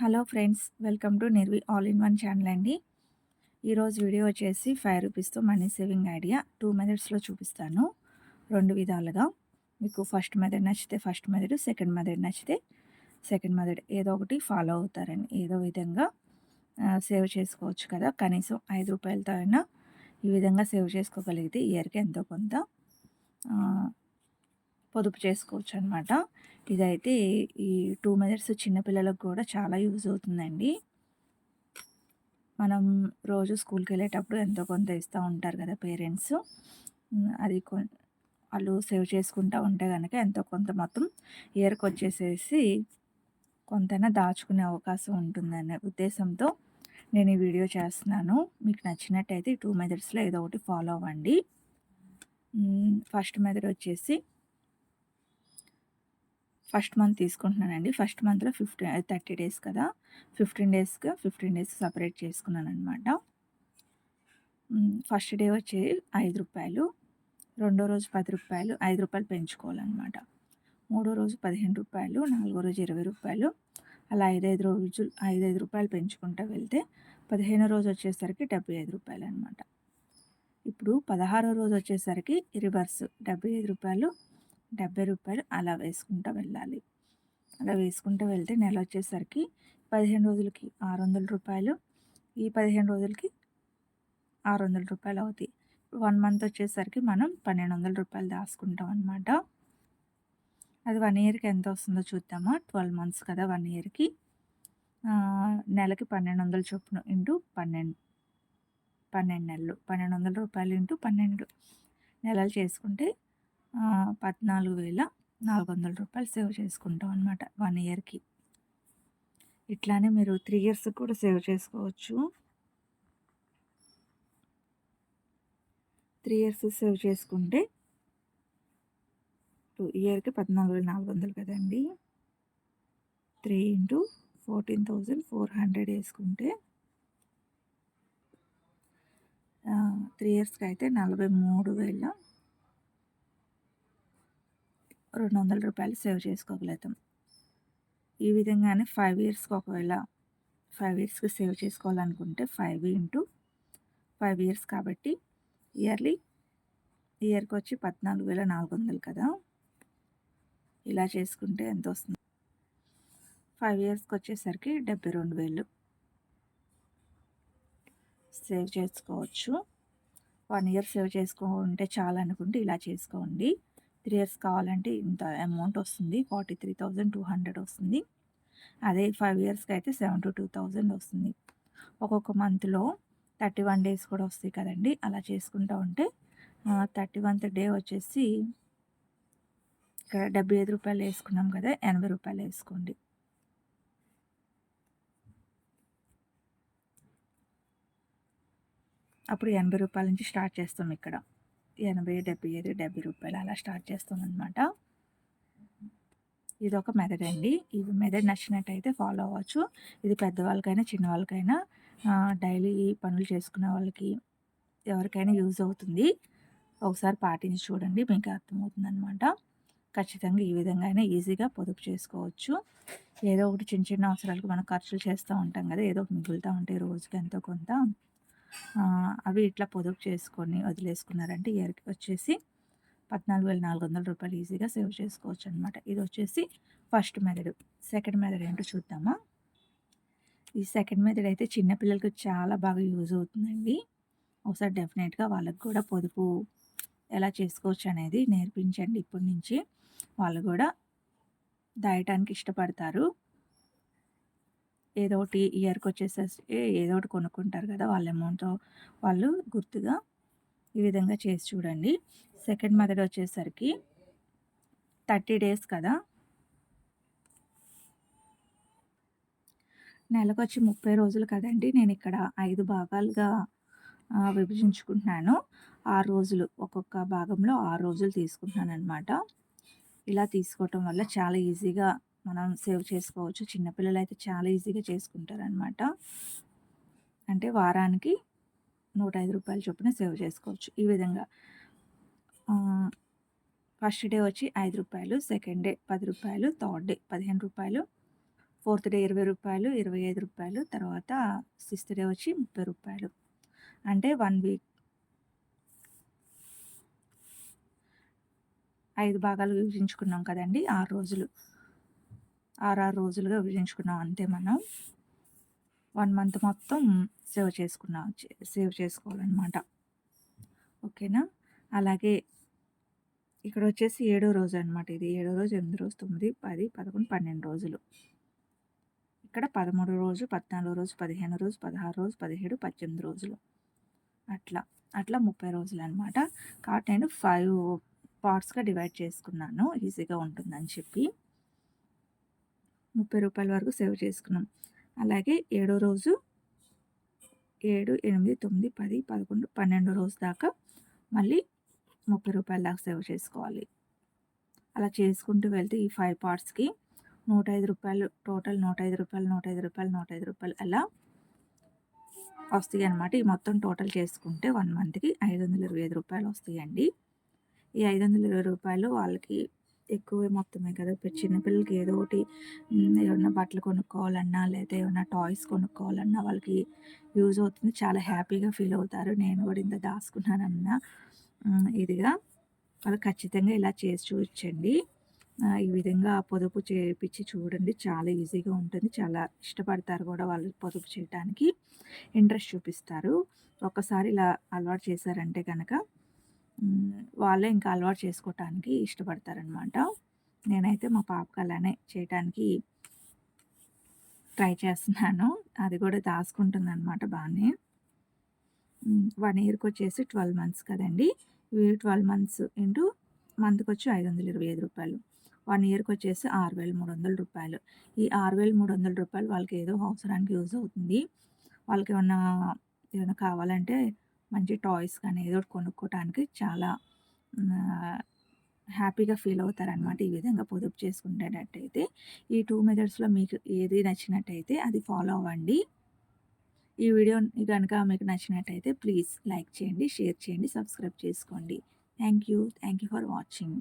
Hello friends welcome to Nirvi all in one channel అండి. ఈరోజు video వచ్చేసి five రూపీస్తో మనీ సేవింగ్ ఐడియా టూ మెథడ్స్లో చూపిస్తాను. రెండు విధాలుగా. మీకు ఫస్ట్ మెథడ్ నచ్చితే ఫస్ట్ మెథడ్ సెకండ్ మెథడ్ నచ్చితే సెకండ్ మెథడ్. ఏదో ఒకటి ఫాలో అవుతారని ఏదో విధంగా సేవ్ చేసుకోవచ్చు కదా. కనీసం ఐదు రూపాయలతో అయినా ఈ విధంగా సేవ్ చేసుకోగలిగితే ఇయర్కి ఎంతో కొంత పొదుపు చేసుకోవచ్చు అనమాట ఇదైతే ఈ టూ మెజర్స్ చిన్నపిల్లలకు కూడా చాలా యూజ్ అవుతుందండి. మనం రోజు స్కూల్కి వెళ్ళేటప్పుడు ఎంతో కొంత ఇస్తూ ఉంటారు కదా పేరెంట్స్. అది వాళ్ళు సేవ్ చేసుకుంటూ ఉంటే కనుక ఎంతో కొంత మొత్తం ఇయర్కి వచ్చేసేసి కొంతైనా దాచుకునే అవకాశం ఉంటుందనే ఉద్దేశంతో నేను ఈ వీడియో చేస్తున్నాను. మీకు నచ్చినట్టయితే టూ మెథడ్స్లో ఏదో ఒకటి ఫాలో అవ్వండి. ఫస్ట్ మెథడ్ వచ్చేసి ఫస్ట్ మంత్ తీసుకుంటున్నానండి. ఫస్ట్ మంత్లో ఫిఫ్టీన్ థర్టీ డేస్ కదా. ఫిఫ్టీన్ డేస్గా ఫిఫ్టీన్ డేస్ సపరేట్ చేసుకున్నాను అనమాట ఫస్ట్ డే వచ్చి ఐదు రూపాయలు. రెండో రోజు పది రూపాయలు ఐదు రూపాయలు పెంచుకోవాలన్నమాట. మూడో రోజు పదిహేను రూపాయలు నాలుగో రోజు ఇరవై రూపాయలు. అలా ఐదైదు రోజులు ఐదైదు రూపాయలు పెంచుకుంటూ వెళ్తే పదిహేనో రోజు వచ్చేసరికి డెబ్బై ఐదు రూపాయలు అనమాట ఇప్పుడు పదహారో రోజు వచ్చేసరికి రివర్స్ డెబ్బై ఐదు రూపాయలు డెబ్బై రూపాయలు అలా వేసుకుంటూ వెళ్ళాలి. అలా వేసుకుంటూ వెళ్తే నెల వచ్చేసరికి పదిహేను రోజులకి ఆరు వందల రూపాయలు. ఈ పదిహేను రోజులకి ఆరు వందల రూపాయలు అవుతాయి. వన్ మంత్ వచ్చేసరికి మనం పన్నెండు వందల రూపాయలు దాచుకుంటాం అనమాట అది వన్ ఇయర్కి ఎంత వస్తుందో చూద్దామా? ట్వెల్వ్ మంత్స్ కదా వన్ ఇయర్కి. నెలకి పన్నెండు వందల చొప్పున ఇంటూ పన్నెండు. పన్నెండు నెలలు. పన్నెండు వందల రూపాయలు ఇంటూ పన్నెండు. నెలలు చేసుకుంటే పద్నాలుగు వేల నాలుగు వందల రూపాయలు సేవ్ చేసుకుంటాం అనమాట వన్ ఇయర్కి. ఇట్లానే మీరు త్రీ ఇయర్స్ కూడా సేవ్ చేసుకోవచ్చు. త్రీ ఇయర్స్ సేవ్ చేసుకుంటే టూ ఇయర్కి పద్నాలుగు వేల నాలుగు వందలు కదండి. Three into fourteen thousand four hundred వేసుకుంటే త్రీ ఇయర్స్కి అయితే నలభై మూడు వేల రెండు వందల రూపాయలు సేవ్ చేసుకోగలుగుతాం. ఈ విధంగానే ఫైవ్ ఇయర్స్కి ఒకవేళ ఫైవ్ ఇయర్స్కి సేవ్ చేసుకోవాలనుకుంటే ఫైవ్ ఇంటూ ఫైవ్ ఇయర్స్ కాబట్టి ఇయర్లీ ఇయర్కి వచ్చి పద్నాలుగు వేల నాలుగు వందలు కదా. ఇలా చేసుకుంటే ఎంత వస్తుంది? ఫైవ్ ఇయర్స్కి వచ్చేసరికి డెబ్బై రెండు వేలు. సేవ్ చేసుకోవచ్చు. వన్ ఇయర్ సేవ్ చేసుకుంటే చాలనుకుంటే ఇలా చేసుకోండి. త్రీ ఇయర్స్ కావాలంటే ఇంత అమౌంట్ వస్తుంది. Forty three thousand two hundred వస్తుంది. అదే ఫైవ్ ఇయర్స్కి అయితే సెవెంటీ టూ థౌజండ్ వస్తుంది. ఒక్కొక్క మంత్లో థర్టీ వన్ డేస్ కూడా వస్తాయి కదండి. అలా చేసుకుంటూ ఉంటే థర్టీ వన్త్ డే వచ్చేసి ఇక్కడ డెబ్బై ఐదు రూపాయలు వేసుకున్నాం కదా ఎనభై రూపాయలు వేసుకోండి. అప్పుడు ఎనభై రూపాయల నుంచి స్టార్ట్ చేస్తాం ఇక్కడ. ఎనభై డెబ్బై ఐదు డెబ్బై రూపాయలు అలా స్టార్ట్ చేస్తామన్నమాట. అనమాట ఇది ఒక మెథడ్ అండి. ఇది మెథడ్ నచ్చినట్టయితే ఫాలో అవ్వచ్చు. ఇది పెద్దవాళ్ళకైనా చిన్నవాళ్ళకైనా డైలీ పనులు చేసుకునే వాళ్ళకి ఎవరికైనా యూజ్ అవుతుంది. ఒకసారి పాటించి చూడండి మీకు అర్థమవుతుంది అనమాట ఖచ్చితంగా ఈ విధంగా అయినా ఈజీగా పొదుపు చేసుకోవచ్చు. ఏదో ఒకటి చిన్న చిన్న అవసరాలకు మనం ఖర్చులు చేస్తూ ఉంటాం కదా ఏదో ఒకటి మిగులుతూ ఉంటాయి రోజుకి ఎంతో కొంత అవి ఇట్లా పొదుపు చేసుకొని వదిలేసుకున్నారంటే ఇయర్కి వచ్చేసి పద్నాలుగు వేల నాలుగు వందల రూపాయలు ఈజీగా సేవ్ చేసుకోవచ్చు అనమాట ఇది వచ్చేసి ఫస్ట్ మెథడ్. సెకండ్ మెథడ్ ఏంటో చూద్దామా? ఈ సెకండ్ మెథడ్ అయితే చిన్నపిల్లలకి చాలా బాగా యూజ్ అవుతుందండి. ఒకసారి డెఫినెట్గా వాళ్ళకి కూడా పొదుపు ఎలా చేసుకోవచ్చు అనేది నేర్పించండి ఇప్పటి నుంచి. వాళ్ళు కూడా దాయటానికి ఇష్టపడతారు. ఏదో ఒకటి ఇయర్కి వచ్చేసేసి ఏదో ఒకటి కొనుక్కుంటారు కదా వాళ్ళ అమౌంట్తో. వాళ్ళు గుర్తుగా ఈ విధంగా చేసి చూడండి. సెకండ్ మెథడ్ వచ్చేసరికి థర్టీ డేస్ కదా. నెలకు వచ్చి ముప్పై రోజులు కదండి. నేను ఇక్కడ ఐదు భాగాలుగా విభజించుకుంటున్నాను. ఆరు రోజులు ఒక్కొక్క భాగంలో ఆరు రోజులు తీసుకుంటున్నాను అనమాట ఇలా తీసుకోవటం వల్ల చాలా ఈజీగా మనం సేవ్ చేసుకోవచ్చు. చిన్నపిల్లలు అయితే చాలా ఈజీగా చేసుకుంటారు అనమాట అంటే వారానికి నూట ఐదు రూపాయల చొప్పున సేవ్ చేసుకోవచ్చు. ఈ విధంగా. ఫస్ట్ డే వచ్చి ఐదు రూపాయలు సెకండ్ డే పది రూపాయలు థర్డ్ డే పదిహేను రూపాయలు ఫోర్త్ డే ఇరవై రూపాయలు ఇరవై ఐదు రూపాయలు తర్వాత సిక్స్త్ డే వచ్చి ముప్పై రూపాయలు. అంటే వన్ వీక్ ఐదు భాగాలు విభజించుకున్నాం కదండి ఆరు రోజులు. ఆరారు రోజులుగా విభజించుకున్నాం అంతే మనం. వన్ మంత్ మొత్తం సేవ్ చేసుకున్నాం సేవ్ చేసుకోవాలన్నమాట. ఓకేనా? అలాగే ఇక్కడ వచ్చేసి ఏడో రోజు అనమాట ఇది. ఏడో రోజు ఎనిమిది రోజు తొమ్మిది పది పదకొండు పన్నెండు రోజులు. ఇక్కడ పదమూడు రోజు పద్నాలుగు రోజు పదిహేను రోజు పదహారు రోజు పదిహేడు పద్దెనిమిది రోజులు. అట్లా అట్లా ముప్పై రోజులు అనమాట కాబట్టి నేను ఫైవ్ పార్ట్స్గా డివైడ్ చేసుకున్నాను. ఈజీగా ఉంటుందని చెప్పి. ముప్పై రూపాయల వరకు సేవ్ చేసుకున్నాం. అలాగే ఏడో రోజు ఏడు ఎనిమిది తొమ్మిది పది పదకొండు పన్నెండు రోజు దాకా మళ్ళీ ముప్పై రూపాయల దాకా సేవ్ చేసుకోవాలి. అలా చేసుకుంటూ వెళ్తే ఈ ఫైవ్ పార్ట్స్కి నూట ఐదు రూపాయలు టోటల్ నూట ఐదు రూపాయలు నూట ఐదు రూపాయలు నూట ఐదు రూపాయలు అలా వస్తాయి అనమాట ఈ మొత్తం టోటల్ చేసుకుంటే వన్ మంత్కి ఐదు వందల ఇరవై ఐదు రూపాయలు వస్తాయండి. ఈ ఐదు వందల ఇరవై రూపాయలు వాళ్ళకి ఎక్కువే మొత్తమే కదా. చిన్నపిల్లలకి ఏదో ఒకటి ఏమన్నా బట్టలు కొనుక్కోవాలన్నా లేదా ఏమన్నా టాయ్స్ కొనుక్కోవాలన్నా వాళ్ళకి యూజ్ అవుతుంది. చాలా హ్యాపీగా ఫీల్ అవుతారు. నేను కూడా ఇంత దాచుకున్నానన్నా. ఇదిగా వాళ్ళు ఖచ్చితంగా ఇలా చేసి చూపించండి. ఈ విధంగా పొదుపు చేయించి చూడండి. చాలా ఈజీగా ఉంటుంది. చాలా ఇష్టపడతారు కూడా వాళ్ళు పొదుపు చేయడానికి ఇంట్రెస్ట్ చూపిస్తారు. ఒక్కసారి ఇలా అలవాటు చేశారంటే కనుక వాళ్ళే ఇంకా అలవాటు చేసుకోవటానికి ఇష్టపడతారనమాట. నేనైతే మా పాపకు అలానే చేయటానికి ట్రై చేస్తున్నాను. అది కూడా దాచుకుంటుంది అనమాట బాగానే వన్ ఇయర్కి వచ్చేసి ట్వెల్వ్ మంత్స్ కదండి. ఇవి ట్వెల్వ్ మంత్స్ ఇంటూ మంత్కి వచ్చి ఐదు వందల ఇరవై ఐదు రూపాయలు. వన్ ఇయర్కి వచ్చేసి ఆరు వేల మూడు వందల రూపాయలు. ఈ ఆరు వేల మూడు వందల రూపాయలు వాళ్ళకి ఏదో అవసరానికి యూజ్ అవుతుంది. వాళ్ళకి ఏమన్నా ఏమైనా కావాలంటే మంచి టాయ్స్ కానీ ఏదో ఒకటి కొనుక్కోవటానికి చాలా హ్యాపీగా ఫీల్ అవుతారనమాట ఈ విధంగా పొదుపు చేసుకునేటట్టయితే ఈ టూ మెథడ్స్లో మీకు ఏది నచ్చినట్టయితే అది ఫాలో అవ్వండి. ఈ వీడియో కనుక మీకు నచ్చినట్టయితే ప్లీజ్ లైక్ చేయండి షేర్ చేయండి సబ్స్క్రైబ్ చేసుకోండి. Thank you. Thank you for watching.